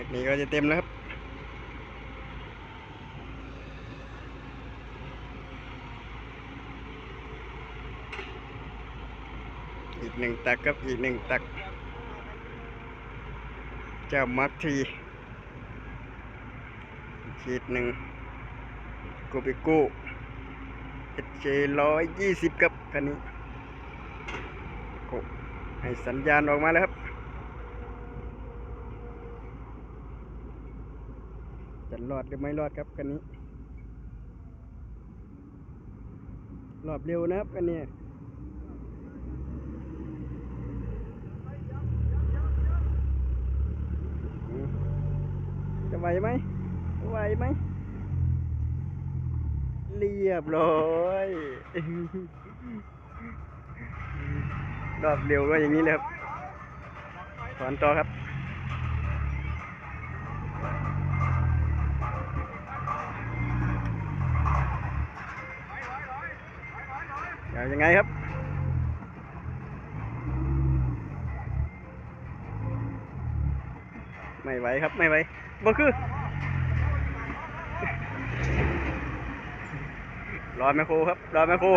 อันนี้ก็จะเต็มแล้วครับอีกหนึ่งตักครับอีกหนึ่งตัก เจ้ามักทีขีดหนึ่งโกบิโก้เอเจร้อยยี่สิบครับคันนี้ให้สัญญาณออกมาแล้วครับ จะรอดหรือไม่รอดครับคันนี้รอบเร็วนะครับคันนี้จะไหวไหมไหวไหมเรียบร้อยรอบเร็วก็อย่างนี้เลยครับถอนต่อครับ เอายังไงครับ ไม่ไหวครับไม่ไหวบ่คือรอแมคโครครับรอแมคโคร